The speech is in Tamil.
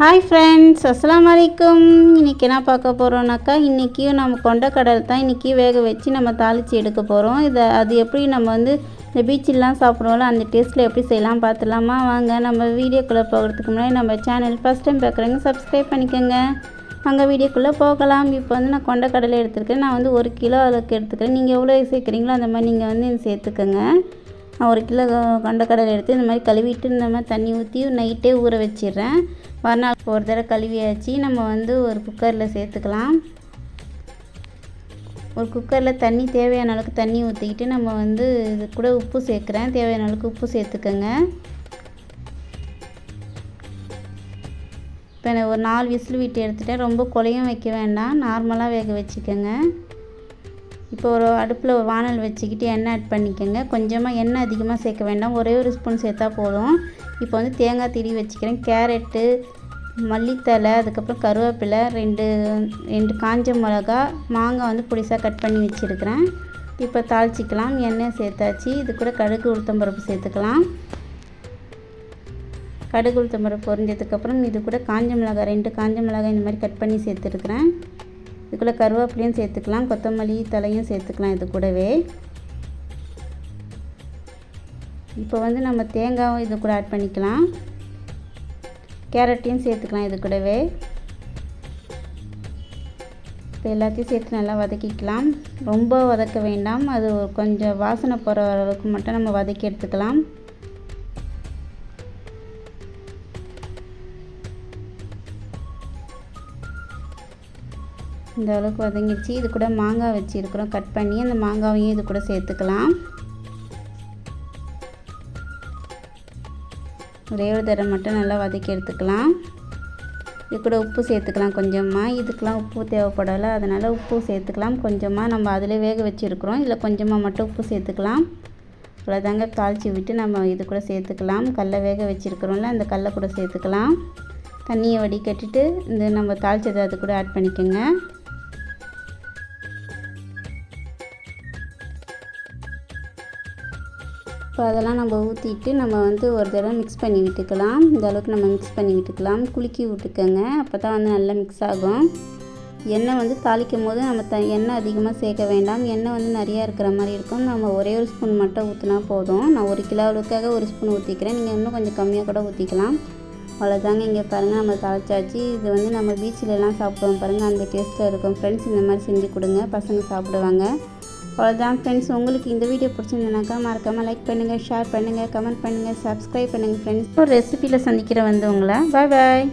ஹாய் ஃப்ரெண்ட்ஸ் அஸ்லாம் வலைக்கும் இன்றைக்கி என்ன பார்க்க போகிறோம்னாக்கா இன்றைக்கியும் நம்ம கொண்டக்கடலை தான் இன்றைக்கி வேக வச்சு நம்ம தாளித்து எடுக்க போகிறோம் இதை அது எப்படி நம்ம வந்து இந்த பீச்சிலலாம் சாப்பிடுவோம்ல அந்த டேஸ்ட்டில் எப்படி செய்யலாம் பார்த்துலாமா? வாங்க நம்ம வீடியோக்குள்ளே போகிறதுக்கு முன்னாடி நம்ம சேனல் ஃபஸ்ட் டைம் பார்க்குறவங்க சப்ஸ்கிரைப் பண்ணிக்கோங்க. அங்கே வீடியோக்குள்ளே போகலாம். இப்போ வந்து நான் கொண்டக்கடலை எடுத்துருக்கேன். நான் வந்து ஒரு கிலோ அளவுக்கு எடுத்துக்கிறேன். நீங்கள் எவ்வளோ சேர்க்குறீங்களோ அந்த மாதிரி நீங்கள் வந்து சேர்த்துக்கோங்க. ஒரு கிலோ கொண்டக்கடலை எடுத்து இந்த மாதிரி கழுவிட்டு இந்த மாதிரி தண்ணி ஊற்றி நைட்டே ஊற வச்சிடுறேன். மறுநாள் ஒரு தடவை கழுவியாச்சு. நம்ம வந்து ஒரு குக்கரில் சேர்த்துக்கலாம். ஒரு குக்கரில் தண்ணி தேவையான அளவுக்கு தண்ணி ஊற்றிக்கிட்டு நம்ம வந்து இது கூட உப்பு சேர்க்குறேன். தேவையான அளவுக்கு உப்பு சேர்த்துக்கோங்க. இப்போ நான் ஒரு நாலு விசில் விட்டு எடுத்துட்டேன். ரொம்ப குழையும் வைக்க வேண்டாம். நார்மலாக வேக வச்சுக்கோங்க. இப்போ ஒரு அடுப்பில் ஒரு வானல் வச்சுக்கிட்டு எண்ணெய் ஆட் பண்ணிக்கோங்க. கொஞ்சமாக எண்ணெய் அதிகமாக சேர்க்க வேண்டாம். ஒரே ஒரு ஸ்பூன் சேர்த்தா போதும். இப்போ வந்து தேங்காய் திரி வச்சுக்கிறேன். கேரட்டு மல்லித்தலை அதுக்கப்புறம் கருவேப்பிலை ரெண்டு ரெண்டு காஞ்ச மிளகா மாங்காய் வந்து புடிசாக கட் பண்ணி வச்சுருக்கிறேன். இப்போ தாளிச்சிக்கலாம். எண்ணெய் சேர்த்தாச்சு. இது கூட கடுகு உளுத்தம்பருப்பு சேர்த்துக்கலாம். கடுகு உளுத்தம்பருப்பு பொரிஞ்சதுக்கப்புறம் இது கூட காஞ்ச மிளகாய் ரெண்டு காஞ்ச மிளகாய் இந்த மாதிரி கட் பண்ணி சேர்த்துருக்குறேன். இதுக்குள்ளே கருவேப்பிலையும் சேர்த்துக்கலாம் கொத்தமல்லி தலையும் சேர்த்துக்கலாம் இது கூடவே. இப்போ வந்து நம்ம தேங்காயும் இது கூட ஆட் பண்ணிக்கலாம். கேரட்டையும் சேர்த்துக்கலாம் இது கூடவே. இப்போ எல்லாத்தையும் சேர்த்து நல்லா வதக்கிக்கலாம். ரொம்ப வதக்க வேண்டாம். அது கொஞ்சம் வாசனை போகிற அளவுக்கு மட்டும் நம்ம வதக்கி எடுத்துக்கலாம். இந்த அளவுக்கு வதங்கிடுச்சு. இது கூட மாங்காய் வச்சுருக்குறோம் கட் பண்ணி அந்த மாங்காவையும் இது கூட சேர்த்துக்கலாம். ஒரே ஒரு தடவை மட்டும் நல்லா வதக்கி எடுத்துக்கலாம். இது கூட உப்பு சேர்த்துக்கலாம் கொஞ்சமாக இதுக்கெலாம் உப்பு தேவைப்படலை. அதனால் உப்பு சேர்த்துக்கலாம். கொஞ்சமாக நம்ம அதில் வேக வச்சுருக்குறோம். இதில் கொஞ்சமாக மட்டும் உப்பு சேர்த்துக்கலாம். அவ்வளோதாங்க. தாளித்து விட்டு நம்ம இது கூட சேர்த்துக்கலாம். கடல வேக வச்சுருக்குறோம்ல அந்த கடல கூட சேர்த்துக்கலாம். தண்ணியை வடிகட்டிட்டு இந்த நம்ம தாளித்ததை அது கூட ஆட் பண்ணிக்கோங்க. இப்போ அதெல்லாம் நம்ம ஊற்றிட்டு நம்ம வந்து ஒரு தடவை மிக்ஸ் பண்ணி விட்டுக்கலாம். இந்த அளவுக்கு நம்ம மிக்ஸ் பண்ணி விட்டுக்கலாம். குலுக்கி விட்டுக்கோங்க. அப்போ தான் வந்து நல்லா மிக்ஸ் ஆகும். எண்ணெய் வந்து தாளிக்கும் போது நம்ம த எண்ணெய் அதிகமாக சேர்க்க வேண்டாம். எண்ணெய் வந்து நிறையா இருக்கிற மாதிரி இருக்கும். நம்ம ஒரே ஒரு ஸ்பூன் மட்டும் ஊற்றினா போதும். நான் ஒரு கிலோ அளவுக்காக ஒரு ஸ்பூன் ஊற்றிக்கிறேன் நீங்கள் இன்னும் கொஞ்சம் கம்மியாக கூட ஊற்றிக்கலாம் அவ்வளோதாங்க இங்கே பாருங்கள் நம்ம தாளிச்சாச்சு. இது வந்து நம்ம பீச்சிலலாம் சாப்பிடுவோம் பாருங்கள் அந்த டேஸ்ட்டில் இருக்கும். ஃப்ரெண்ட்ஸ் இந்த மாதிரி செஞ்சு கொடுங்க. பசங்க சாப்பிடுவாங்க. அவ்வளோதான் ஃப்ரெண்ட்ஸ் உங்களுக்கு இந்த வீடியோ பிடிச்சிருந்தனாக்கா மறக்காமல் லைக் பண்ணுங்கள் ஷேர் பண்ணுங்கள் கமெண்ட் பண்ணுங்கள் சப்ஸ்கிரைப் பண்ணுங்கள் ஃப்ரெண்ட்ஸ் ஒரு ரெசிபியில் சந்திக்கிற வந்து உங்களை பாய் பாய்